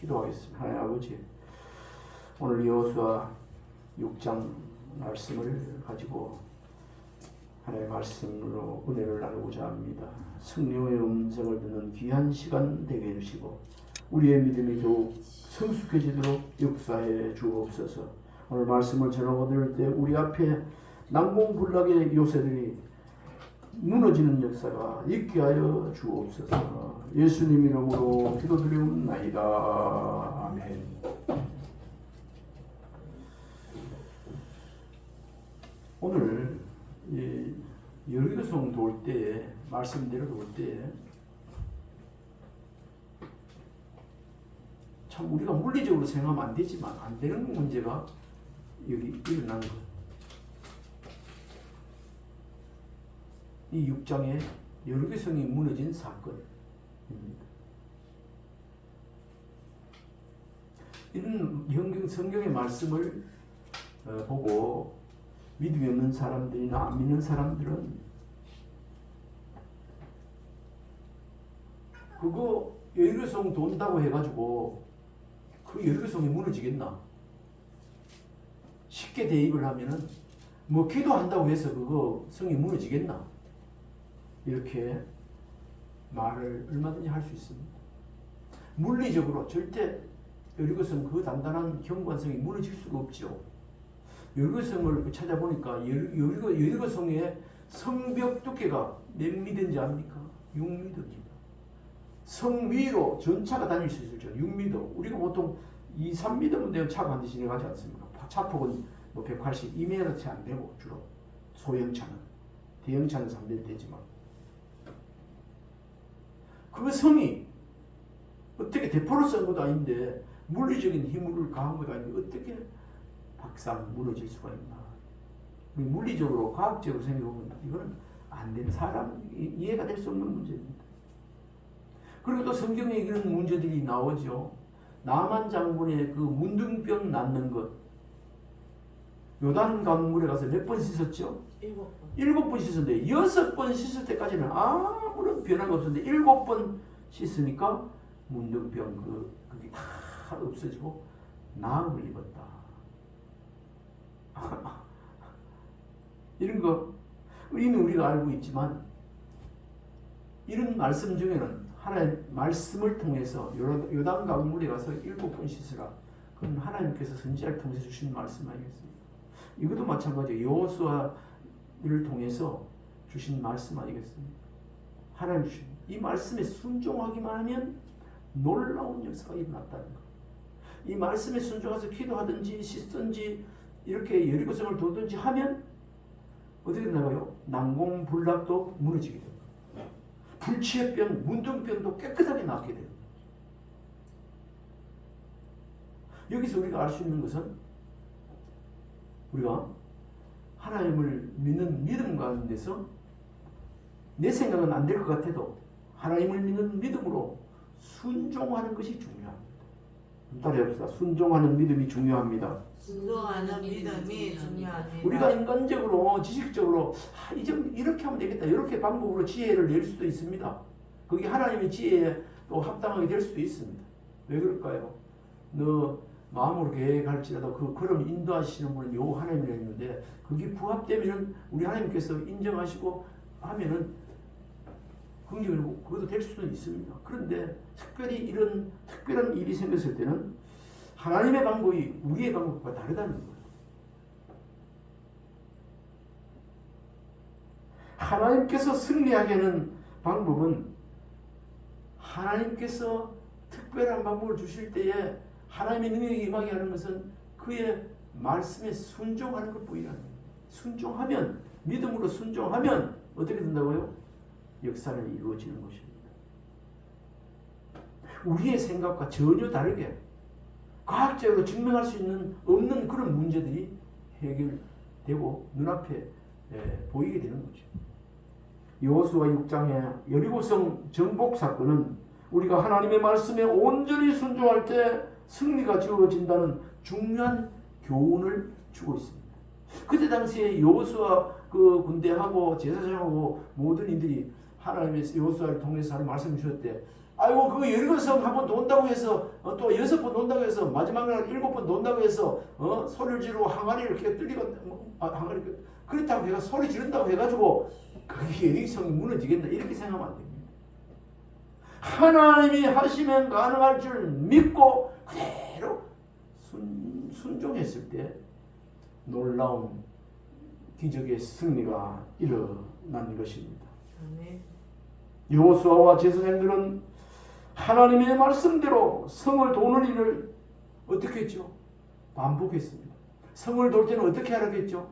기도하겠습니다. 하나님 아버지, 오늘 여호수아 6장 말씀을 가지고 하나님의 말씀으로 은혜를 나누고자 합니다. 승리의 음성을 듣는 귀한 시간 되게 해주시고 우리의 믿음이 더욱 성숙해지도록 역사해 주옵소서. 오늘 말씀을 전하고 들을 때 우리 앞에 난공불락의 요새들이 무너지는 역사가 있게 하여 주옵소서. 예수님 이름으로 기도 드리옵나이다. 아멘. 오늘 이 여리고성 돌 때에 말씀대로 돌 때에 참 우리가 물리적으로 생각하면 안 되지만 안 되는 문제가 여기 일어난 것. 이 6장에 여리고성이 무너진 사건입니다. 이런 성경, 성경의 말씀을 어, 보고 믿음이 없는 사람들이나 안 믿는 사람들은 그거 여리고성 돈다고 해가지고 그 여리고성이 무너지겠나? 쉽게 대입을 하면은 뭐 기도한다고 해서 그거 성이 무너지겠나? 이렇게 말을 얼마든지 할 수 있습니다. 물리적으로 절대 여리고성 그 단단한 경관성이 무너질 수가 없죠. 여리고성을 찾아보니까 여- 여리고, 여리고성의 성벽 두께가 몇 미터인지 압니까? 6미터입니다. 성 위로 전차가 다닐 수 있을 정 6m. 우리가 보통 2, 3m면 되면 차가 반드시 지나가지 않습니까? 차 폭은 뭐 180, 2m 채 안 되고 주로 소형차는 대형차는 3m 되지만 그 성이 어떻게 대포로 쏜 것도 아닌데 물리적인 힘을 가한 것도 아닌데 어떻게 박상 무너질 수가 있나? 물리적으로 과학적으로 생각해보면 이거는 안 되는 사람 이- 이해가 될 수 없는 문제입니다. 그리고 또 성경에 이런 문제들이 나오죠. 나만 장군의 그 문둥병 낫는 것. 요단 강물에 가서 몇 번 씻었죠? 일곱 번. 일곱 번 씻었는데 여섯 번 씻을 때까지는 아무런 변화가 없었는데 일곱 번 씻으니까 문둥병 그 그게 다 없어지고 나음을 입었다. 이런 거 이미 우리가 알고 있지만 이런 말씀 중에는 하나의 말씀을 통해서 요- 요단 강물에 가서 일곱 번 씻으라. 그건 하나님께서 선지자를 통해서 주신 말씀 아니겠습니까? 이것도 마찬가지예요. 여호수아를 통해서 주신 말씀 아니겠습니까? 하나님 주신 이 말씀에 순종하기만 하면 놀라운 역사가 일어났다는 거. 이 말씀에 순종해서 기도하든지 씻든지 이렇게 여리고성을 도든지 하면 어떻게 되나요? 난공불락도 무너지게 됩니다. 불치병, 문둥병도 깨끗하게 낫게 됩니다. 여기서 우리가 알 수 있는 것은 우리가 하나님을 믿는 믿음 가운데서 내 생각은 안 될 것 같아도 하나님을 믿는 믿음으로 순종하는 것이 중요합니다. 따라 해봅시다. 순종하는 믿음이 중요합니다. 순종하는 믿음이 중요합니다. 우리가 인간적으로 지식적으로 아, 이제 이렇게 하면 되겠다 이렇게 방법으로 지혜를 낼 수도 있습니다. 그게 하나님의 지혜에 또 합당하게 될 수도 있습니다. 왜 그럴까요? 너 마음으로 계획할지라도 그 걸음 인도하시는 분은 요 하나님이라 했는데 그게 부합되면은 우리 하나님께서 인정하시고 하면은 긍정으로 그것도 될 수도 있습니다. 그런데 특별히 이런 특별한 일이 생겼을 때는 하나님의 방법이 우리의 방법과 다르다는 거예요. 하나님께서 승리하게 하는 방법은 하나님께서 특별한 방법을 주실 때에 하나님의 능력이 임하게 하는 것은 그의 말씀에 순종하는 것 거예요. 순종하면 믿음으로 순종하면 어떻게 된다고요? 역사는 이루어지는 것입니다. 우리의 생각과 전혀 다르게 과학적으로 증명할 수 있는 없는 그런 문제들이 해결되고 눈앞에 예, 보이게 되는 거죠. 여호수아 6장의 여리고성 정복 사건은 우리가 하나님의 말씀에 온전히 순종할 때 승리가 주어진다는 중요한 교훈을 주고 있습니다. 그때 당시에 여호수아 그 군대하고 제사장하고 모든 이들이 하나님의 여호수아를 통해서 하는 말씀을 주셨대. 아이고 그 여리고성 한번 돈다고 해서 어, 또 여섯 번 돈다고 해서 마지막 날 일곱 번 돈다고 해서 어, 소리를 지르고 항아리를 이렇게 뚫리고 뭐, 아, 항아리 그- 그렇다고 해가 소리 지른다고 해가지고 그게 여리고성이 무너지겠나 이렇게 생각하면 안 됩니다. 하나님이 하시면 가능할 줄 믿고 그대로 순, 순종했을 때 놀라운 기적의 승리가 일어난 것입니다. 여호수아와 제사장들은 하나님의 말씀대로 성을 도는 일을 어떻게 했죠? 반복했습니다. 성을 돌 때는 어떻게 하라고 했죠?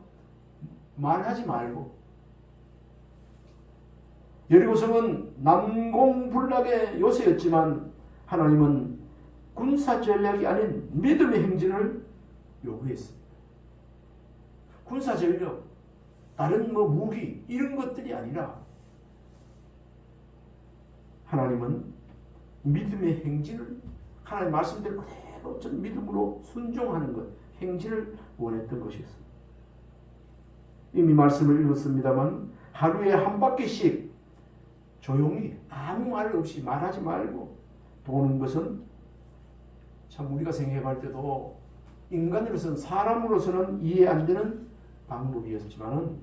말하지 말고 여리고성은 난공불락의 요새였지만 하나님은 군사 전략이 아닌 믿음의 행진을 요구했습니다. 군사 전력, 다른 뭐 무기 이런 것들이 아니라 하나님은 믿음의 행진을 하나님 말씀대로 그대로 전 믿음으로 순종하는 것, 행진을 원했던 것이었습니다. 이미 말씀을 읽었습니다만 하루에 한 바퀴씩 조용히 아무 말 없이 말하지 말고 도는 것은 참 우리가 생각할 때도 인간으로서는 사람으로서는 이해 안 되는 방법이었지만은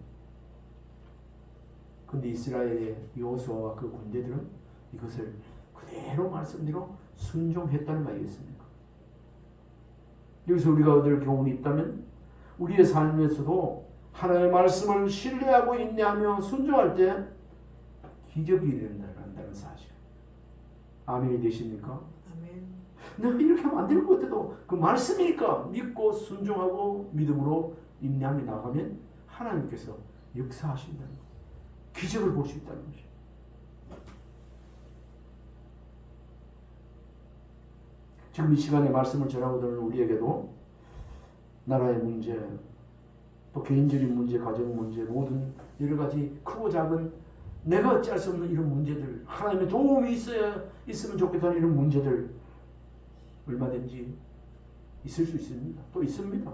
근데 이스라엘의 여호수아와 그 군대들은 이것을 그대로 말씀대로 순종했다는 거 아니겠습니까? 여기서 우리가 얻을 교훈이 있다면 우리의 삶에서도 하나님의 말씀을 신뢰하고 인내하며 순종할 때 기적이 일어난다는 사실. 아멘이 되십니까? 아멘. 내가 이렇게 하면 안될 것 같아도 그 말씀이니까 믿고 순종하고 믿음으로 인내하며 나가면 하나님께서 역사하신다는 것. 기적을 볼 수 있다는 것이죠. 지금 이 시간에 말씀을 전하고 들은 우리에게도 나라의 문제, 또 개인적인 문제, 가정 문제, 모든 여러 가지 크고 작은 내가 어찌할 수 없는 이런 문제들, 하나님의 도움이 있어야 있으면 좋겠다는 이런 문제들 얼마든지 있을 수 있습니다. 또 있습니다.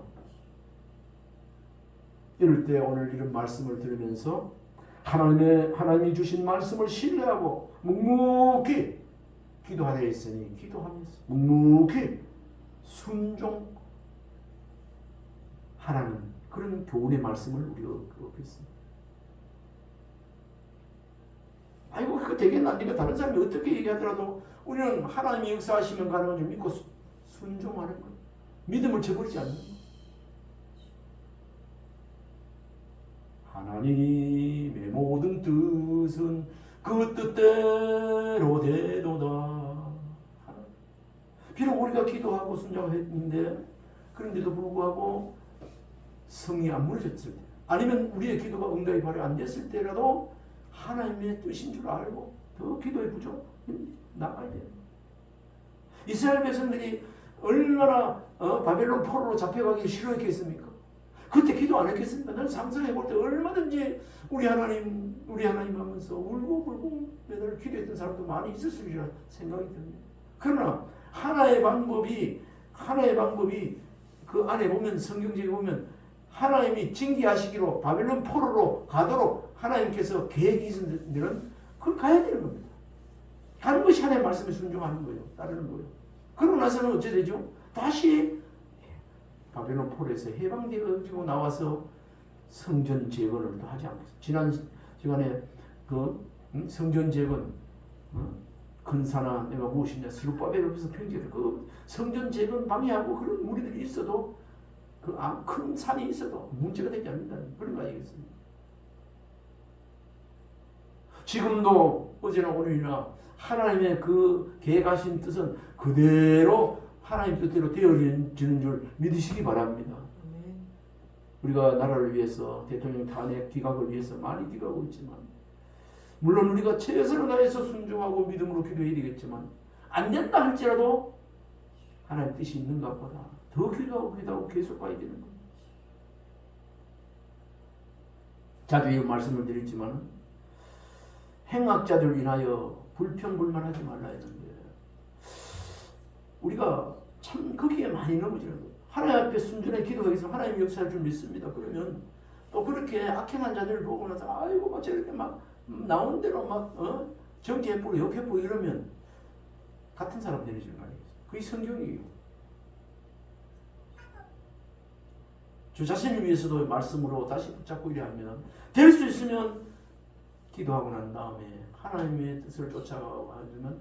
이럴 때 오늘 이런 말씀을 들으면서 하나님의 하나님이 주신 말씀을 신뢰하고 묵묵히 기도하려 했으니 기도하면서 묵묵히 순종 하라는 그런 교훈의 말씀을 우리가 얻겠습니다. 그거 되겠나? 네가 다른 사람이 어떻게 얘기하더라도 우리는 하나님이 역사하시면 가능한 줄 믿고 수- 순종하는 것. 믿음을 저버리지 않는 것. 하나님의 모든 뜻은 그 뜻대로 되도다. 비록 우리가 기도하고 순종했는데 그런데도 불구하고 성이 안 무너졌을 때 아니면 우리의 기도가 응답이 발휘 안 됐을 때라도 하나님의 뜻인 줄 알고 더 기도의 부족 나가야 돼요. 이스라엘 백성들이 얼마나 어, 바벨론 포로로 잡혀가기 싫어했겠습니까? 그때 기도 안 했겠습니까? 나는 상상해 볼 때 얼마든지 우리 하나님, 우리 하나님 하면서 울고 불고 매달 기도했던 사람도 많이 있었으리라 생각이 듭니다. 그러나 하나의 방법이 하나의 방법이 그 안에 보면 성경책에 보면 하나님이 징계하시기로 바벨론 포로로 가도록 하나님께서 계획이 있으면 그걸 가야 되는 겁니다. 하는 것이 하나님의 말씀에 순종하는 거예요. 따르는 거예요. 그러고 나서는 어찌 되죠? 다시 바벨론 포로에서 해방되고 나와서 성전 재건을 또 하지 않겠어요. 지난 시간에 그 음? 성전 재건 어? 근사나 내가 무엇이냐 스루바벨에서 평지를 그 성전 재건 방해하고 그런 무리들이 있어도 그 큰 산이 있어도 문제가 되지 않는다 그런 거 아니겠습니까? 지금도 어제나 오늘이나 하나님의 그 계획하신 뜻은 그대로 하나님 뜻대로 되어지는 줄 믿으시기 바랍니다. 우리가 나라를 위해서 대통령 탄핵 기각을 위해서 많이 기도하고 있지만 물론 우리가 최선을 다해서 순종하고 믿음으로 기도해야 되겠지만 안 된다 할지라도 하나님 뜻이 있는 것보다 더 기도하고 기도하고 계속 가야 되는 겁니다. 자주 이 말씀을 드렸지만 행악자들 인하여 불평불만하지 말라 했는데 우리가 참 거기에 많이 넘어지는 거예요. 하나님 앞에 순전히 기도하기 위해서 하나님 역사할 줄 믿습니다. 그러면 또 그렇게 악행한 자들을 보고 나서 아이고 막 저렇게 막 나온 대로 막 어? 정치해보고 욕해보고 이러면 같은 사람 되는 거 아니겠어요? 그게 성경이에요. 저 자신을 위해서도 말씀으로 다시 붙잡고 이래 하면 될 수 있으면 기도하고 난 다음에 하나님의 뜻을 쫓아가면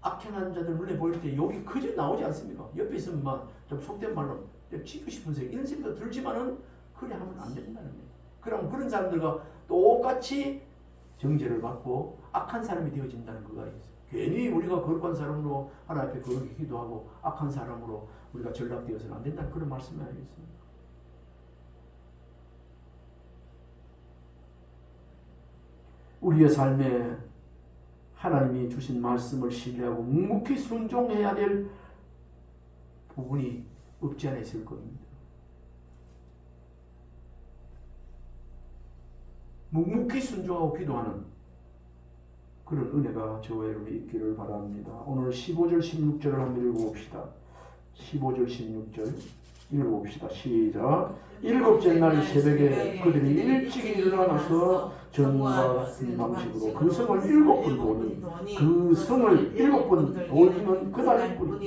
악행한 자들 눈에 보일 때 욕이 그저 나오지 않습니까? 옆에 있으면 막좀 속된 말로 좀 치고 싶은 생각 이런 생각도 들지만은 그래 하면 안 된다는 거예요. 그럼 그런 사람들과 똑같이 정죄를 받고 악한 사람이 되어진다는 그거 아니겠어요? 괜히 우리가 거룩한 사람으로 하나님 앞에 거룩히 기도하고 악한 사람으로 우리가 전락되어서는 안 된다는 그런 말씀이 아니겠습니까? 우리의 삶에 하나님이 주신 말씀을 신뢰하고 묵묵히 순종해야 될 부분이 없지 않아 있을 겁니다. 묵묵히 순종하고 기도하는 그런 은혜가 저와 여러분이 있기를 바랍니다. 오늘 15절 16절을 한번 읽어봅시다. 15절 16절 읽어봅시다. 시작. 일곱째 날 새벽에 그들이 일찍 일어나서 전과 같은 방식으로 그 성을 일곱 번 도니 그 성을 일곱 번 돌리면 그날뿐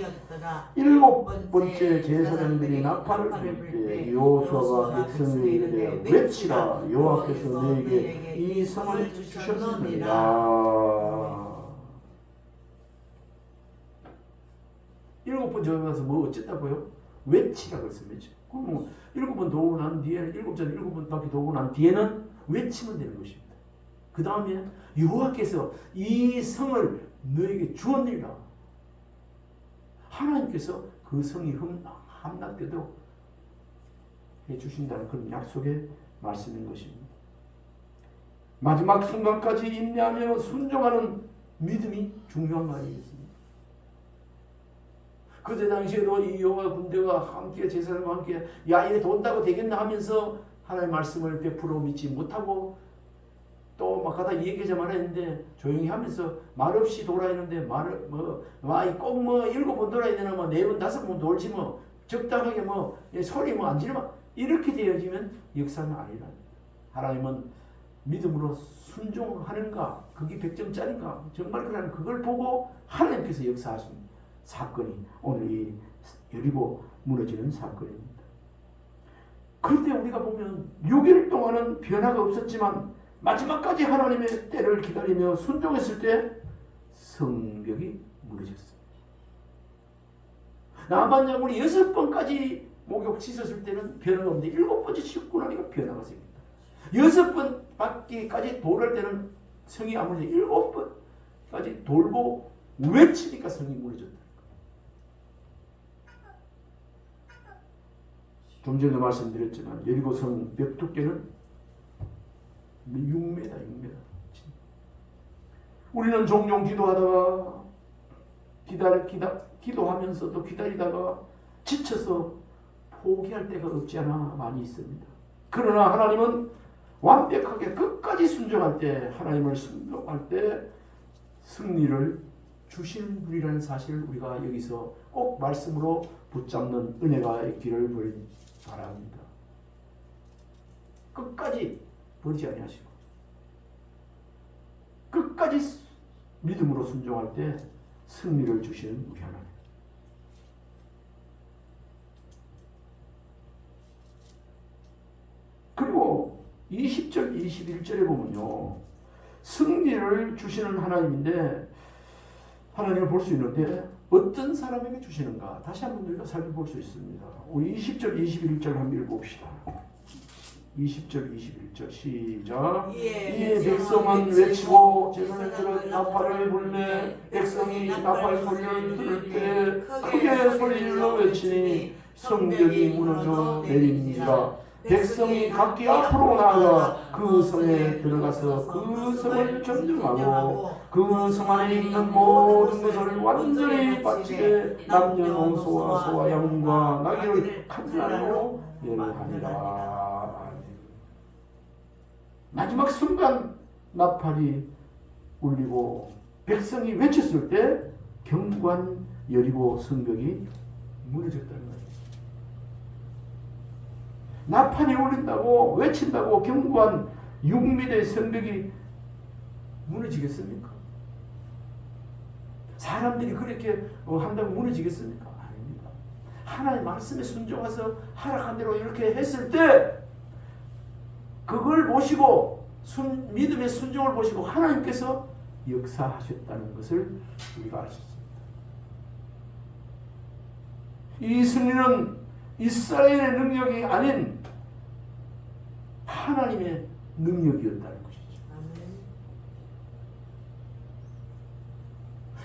일곱 번째 제사장들이 나팔을 불때 여호수아가 백성을 이르되 외치라. 여호와께서 너에게 이 성을 주셨느니라 일곱 번 저기 가서 뭐 어쨌다고요? 외치라 그랬습니다. 그럼 뭐 일곱 번 도고 난 뒤에 일곱 전 일곱 번 바퀴 도고 난 뒤에는 외치면 되는 것입니다. 그 다음에 여호와께서 이 성을 너에게 주었느니라. 하나님께서 그 성이 함락되도록 해주신다는 그런 약속의 말씀인 것입니다. 마지막 순간까지 인내하며 순종하는 믿음이 중요한 거 아니겠습니까? 그때 당시에도 이 여호와 군대가 함께 제사장과 함께 야 이래 돈다고 되겠나 하면서 하나님의 말씀을 100% 믿지 못하고 또 막 가다 얘기하자 말했는데 조용히 하면서 말없이 돌아있는데 말을 뭐꼭뭐 일곱 번 돌아야 되나 뭐 네 번 다섯 번 돌지 뭐 적당하게 뭐 소리 뭐안 지르면 이렇게 되어지면 역사는 아니라 하나님은 믿음으로 순종하는가 그게 100점짜리인가 정말 그러면 그걸 보고 하나님께서 역사하신 사건이 오늘 이 여리고 무너지는 사건입니다. 그런데 우리가 보면 6일 동안은 변화가 없었지만 마지막까지 하나님의 때를 기다리며 순종했을 때 성벽이 무너졌어요. 나만 장군이 여섯 번까지 목욕 씻었을 때는 변화가 없는데 일곱 번째 씻고 나니까 변화가 생깁니다. 여섯 번 받기까지 돌을 때는 성이 아무리 일곱 번까지 돌고 외치니까 성이 무너졌다. 좀 전에도 말씀드렸지만 여리고성 벽 두께는 6m, 6m. 우리는 종종 기도하다가 기다리, 기다, 기도하면서도 기다리다가 지쳐서 포기할 때가 없지 않아 많이 있습니다. 그러나 하나님은 완벽하게 끝까지 순종할 때 하나님을 순종할 때 승리를 주시는 분이라는 사실을 우리가 여기서 꼭 말씀으로 붙잡는 은혜가 있기를 바랍니다. 끝까지 버리지 아니하시고 끝까지 믿음으로 순종할 때 승리를 주시는 우리 하나님. 그리고 20절, 21절에 보면요. 승리를 주시는 하나님인데 하나님을 볼 수 있는데 어떤 사람에게 주시는가 다시 한번 우리가 살펴볼 수 있습니다. 우리 20절, 21절 한번 읽어봅시다. 20절, 21절 시작. 이에 백성은 외치고 제사장들은 나팔을 불매 백성이 나팔 소리를 들을 때 크게 소리를 외치니 성벽이 무너져 내립니다. 백성이 각기 앞으로 나아가 그 성에 들어가서 그 성을 점령하고 그 성 안에 있는 모든 것을 완전히 바치되 남녀노소와 소와 양과 나귀를 칼날로 멸하니라. 마지막 순간 나팔이 울리고 백성이 외쳤을 때 경관 여리고 성벽이 무너졌다는. 나팔이 울린다고 외친다고 경관 6미의 성벽이 무너지겠습니까? 사람들이 그렇게 어, 한다고 무너지겠습니까? 아닙니다. 하나님의 말씀에 순종해서 하락한 대로 이렇게 했을 때 그걸 보시고 순, 믿음의 순종을 보시고 하나님께서 역사하셨다는 것을 우리가 알 수 있습니다. 이 승리는 이스라엘의 능력이 아닌 하나님의 능력이었다는 것이죠.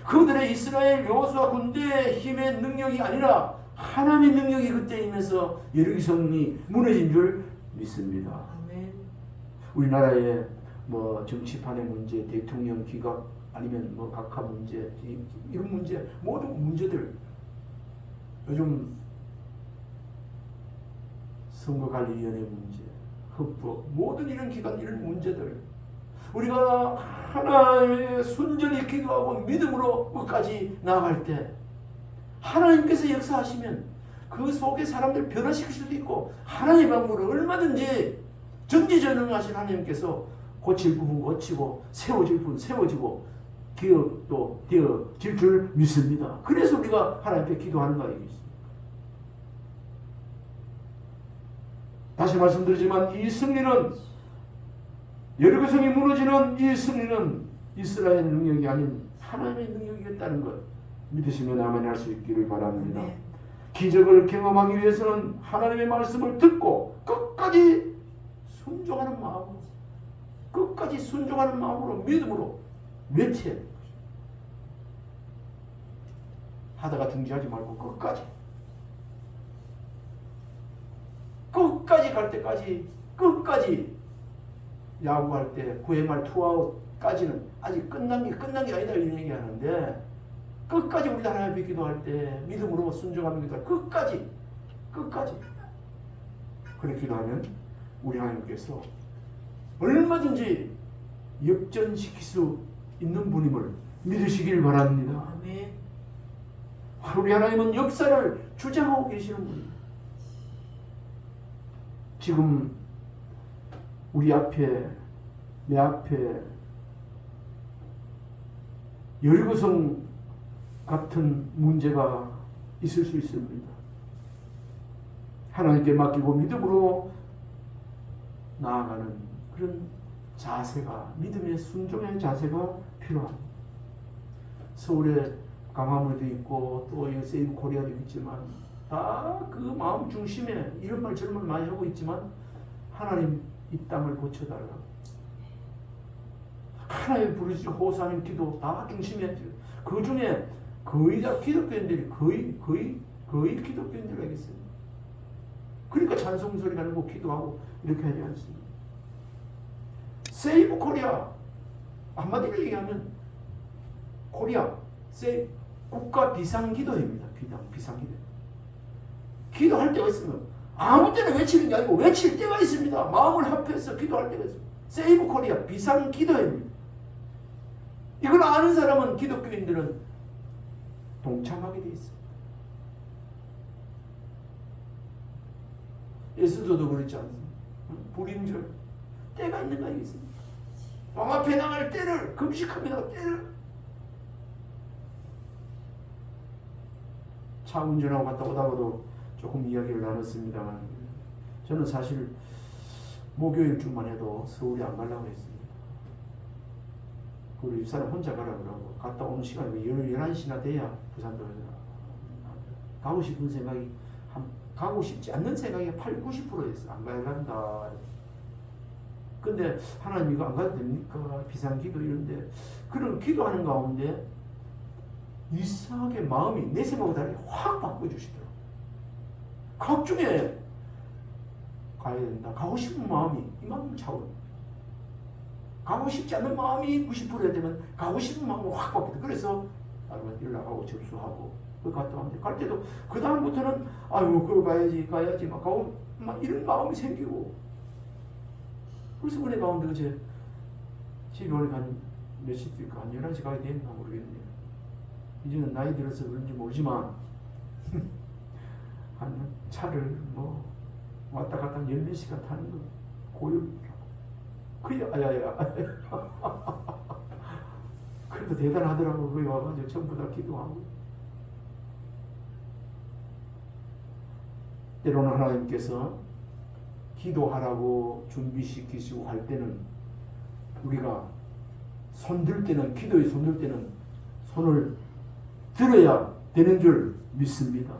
그들의 이스라엘 여호수아 군대의 힘의 능력이 아니라 하나님의 능력이 그때 임해서 여리고성이 무너진 줄 믿습니다. 우리나라의 뭐 정치판의 문제, 대통령 기각 아니면 뭐 각하 문제 이- 이런 문제 모든 문제들 요즘 선거관리위원회 문제, 헌법 모든 이런 기관 이런 문제들 우리가 하나님의 순전히 기도하고 믿음으로 끝까지 나아갈 때 하나님께서 역사하시면 그 속에 사람들 변화시킬 수도 있고 하나님의 방법으로 얼마든지 전지전능하신 하나님께서 고칠 부분 고치고 세워질 부분 세워지고 기업도 되어질 줄 믿습니다. 그래서 우리가 하나님 앞에 기도하는 거 아니겠습니까? 다시 말씀드리지만 이 승리는 여리고성이 무너지는 이 승리는 이스라엘 능력이 아닌 하나님의 능력이었다는 것 믿으시면 아멘 할수 있기를 바랍니다. 아멘. 기적을 경험하기 위해서는 하나님의 말씀을 듣고 끝까지 순종하는 마음으로 끝까지 순종하는 마음으로 믿음으로 것입니다. 하다가 중지하지 말고 끝까지 끝까지 갈 때까지 끝까지 야구할 때 9회 말 투아웃까지는 아직 끝난 게 끝난 게 아니다 이런 얘기 하는데 끝까지 우리 하나님 앞에 기도 할 때 믿음으로 순종하는 기도 끝까지 끝까지 그렇게 기도하면 우리 하나님께서 얼마든지 역전시킬 수 있는 분임을 믿으시길 바랍니다. 우리 하나님은 역사를 주장하고 계시는 분입니다. 지금 우리 앞에 내 앞에 열거성 같은 문제가 있을 수 있습니다. 하나님께 맡기고 믿음으로 나아가는 그런 자세가 믿음의 순종의 자세가 필요합니다. 서울에 강화문도 있고 또 여기 세이브 코리아도 있지만 다 그 마음 중심에 이런 말 저런 말 많이 하고 있지만 하나님 이 땅을 고쳐달라. 하나님 부르시 호사님 기도 다 중심에 그 중에 거의 다 기독교인들이 거의 거의 거의 기독교인들 알겠어요. 그러니까 찬송 소리 나고 기도하고 이렇게 하지 않습니다. 세이브 코리아 한마디로 얘기하면 코리아 세 국가 비상기도입니다. 비상 비상기도. 기도할 때가 있으면 아무 때나 외치는 게 아니고 외칠 때가 있습니다. 마음을 합해서 기도할 때가 있습니다. 세이브 코리아 비상 기도입니다. 이걸 아는 사람은 기독교인들은 동참하게 돼 있습니다. 예수도도 그렇지 않습니까? 불임절 때가 있는 거 아니겠습니까? 왕 앞에 나갈 때를 금식합니다. 때를 차 운전하고 갔다 오다가도 조금 이야기를 나눴습니다만 저는 사실 목요일 주만 해도 서울에 안 가려고 했습니다. 그리고 집사람 혼자 가라 그러고 갔다 오는 시간이 11시나 돼야 부산도 가고 싶은 생각이 한, 가고 싶지 않는 생각이 8, 90%였어. 안 가야 한다. 근데 하나님 이거 안 가도 됩니까? 비상기도 이런데 그런 기도하는 가운데 이상하게 마음이 내 생각보다 확 바꿔주시더라고. 각중에 가야 된다. 가고 싶은 마음이 이만큼 차오릅니다. 가고 싶지 않는 마음이 90%야 되면 가고 싶은 마음으로 확 바뀌다. 그래서 나중에 연락하고 접수하고 그 갔다 왔는데 갈 때도 그 다음부터는 아유 그거 가야지 가야지 막 가고 막 이런 마음이 생기고 그래서 은혜 가운데 어제 집에 오니까 몇 시일까 한 11시 가야 되나 모르겠네요. 이제는 나이 들어서 그런지 모르지만 한 차를 뭐 왔다 갔다 열몇 시간 타는 거 고역이라고. 그야 아야야. 그래도 대단하더라고 거기 와가지고 전부 다 기도하고 때로는 하나님께서 기도하라고 준비시키시고 할 때는 우리가 손들 때는 기도에 손들 때는 손을 들어야 되는 줄 믿습니다.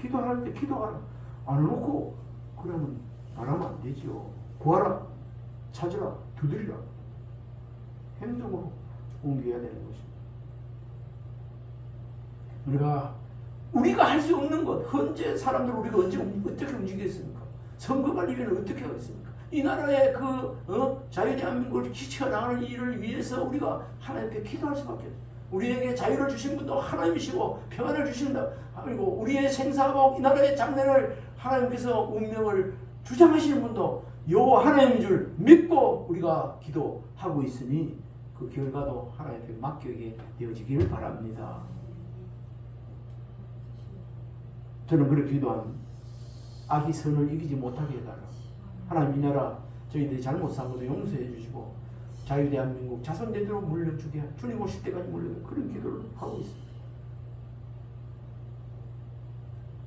기도할 때 기도하라 안 해놓고 그러면 말하면 안 되죠. 구하라 찾으라 두드리라 행동으로 옮겨야 되는 것입니다. 우리가 우리가 할 수 없는 것 현재 사람들 우리가 언제 움- 어떻게 움직이겠습니까? 선거관리위원회 어떻게 하겠습니까? 이 나라의 그 어? 자유대한민국을 지켜나가는 일을 위해서 우리가 하나님께 기도할 수밖에 없어요. 우리에게 자유를 주신 분도 하나님이시고 평안을 주신다. 그리고 우리의 생사하고 이 나라의 장래를 하나님께서 운명을 주장하시는 분도 요 하나님인 줄 믿고 우리가 기도하고 있으니 그 결과도 하나님께 맡기게 되어지기를 바랍니다. 저는 그렇게 기도합니다. 악이 선을 이기지 못하게 해달라. 하나님 이 나라 저희들이 잘못 산 것도 용서해 주시고 자유대한민국 자손대대로 물려주게 주님 오실 때까지 물려 그런 기도를 하고 있습니다.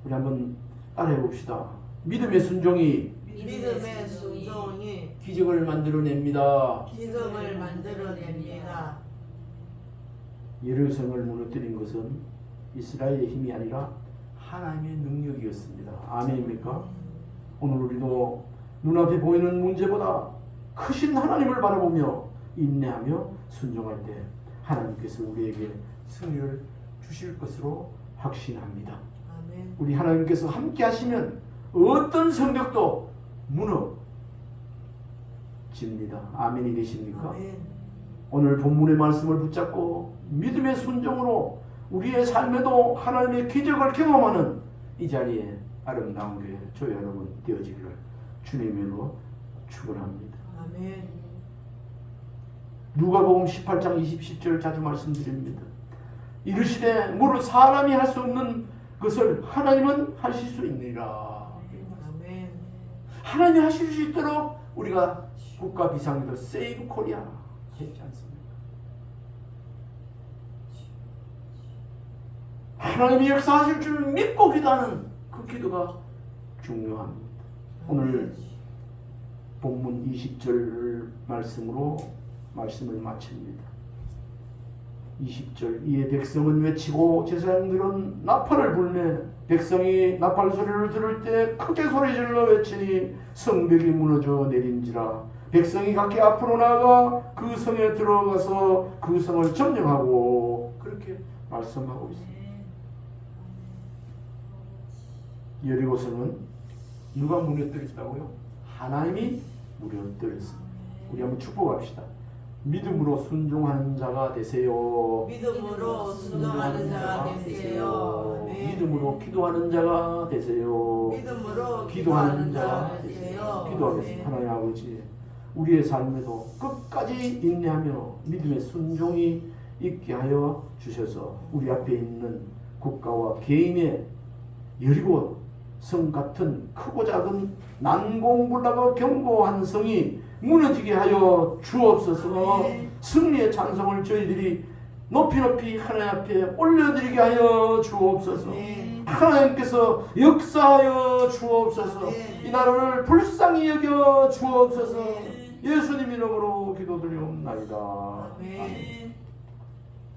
우리 한번 따라해 봅시다. 믿음의 순종이 믿음의 순종이 기적을 만들어냅니다. 기적을 만들어냅니다. 예루살렘을 무너뜨린 것은 이스라엘의 힘이 아니라 하나님의 능력이었습니다. 아멘입니까? 오늘 우리도 눈앞에 보이는 문제보다 크신 하나님을 바라보며 인내하며 순종할 때 하나님께서 우리에게 승리를 주실 것으로 확신합니다. 아멘. 우리 하나님께서 함께 하시면 어떤 성벽도 무너집니다. 아멘이 되십니까? 아멘. 오늘 본문의 말씀을 붙잡고 믿음의 순종으로 우리의 삶에도 하나님의 기적을 경험하는 이 자리에 아름다운 교회 저 여러분 되어지기를 주님으로 축원합니다. 아멘. 누가복음 18장 27절 자주 말씀드립니다. 이르시되 무릇 사람이 할 수 없는 것을 하나님은 하실 수 있느니라. 아멘. 하나님이 하실 수 있도록 우리가 국가 비상기도 세이브 코리아 했지 않습니까? 하나님이 역사하실 줄 믿고 기도하는 그 기도가 중요합니다. 오늘 본문 20절 말씀으로 말씀을 마칩니다. 20절 이에 백성은 외치고 제사장들은 나팔을 불매 백성이 나팔 소리를 들을 때 크게 소리질러 외치니 성벽이 무너져 내린지라 백성이 각기 앞으로 나가 그 성에 들어가서 그 성을 점령하고 그렇게 말씀하고 있습니다. 여리고성은 누가 무너뜨렸다고요? 하나님이 무너뜨렸습니다. 우리 한번 축복합시다. 믿음으로 순종하는 자가 되세요. 믿음으로 순종하는 자가 되세요. 아멘. 믿음으로 기도하는 자가 되세요. 믿음으로 기도하는 자가 되세요. 기도하겠습니다. 아멘. 하나님 아버지, 우리의 삶에도 끝까지 인내하며 믿음의 순종이 있게 하여 주셔서 우리 앞에 있는 국가와 개인의 여리고 성 같은 크고 작은 난공불락과 견고한 성이 무너지게 하여 주옵소서 아멘. 승리의 찬송을 저희들이 높이 높이 하나님 앞에 올려드리게 하여 주옵소서 아멘. 하나님께서 역사하여 주옵소서 아멘. 이 나라를 불쌍히 여겨 주옵소서. 예수님 이름으로 기도드리옵나이다. 아멘.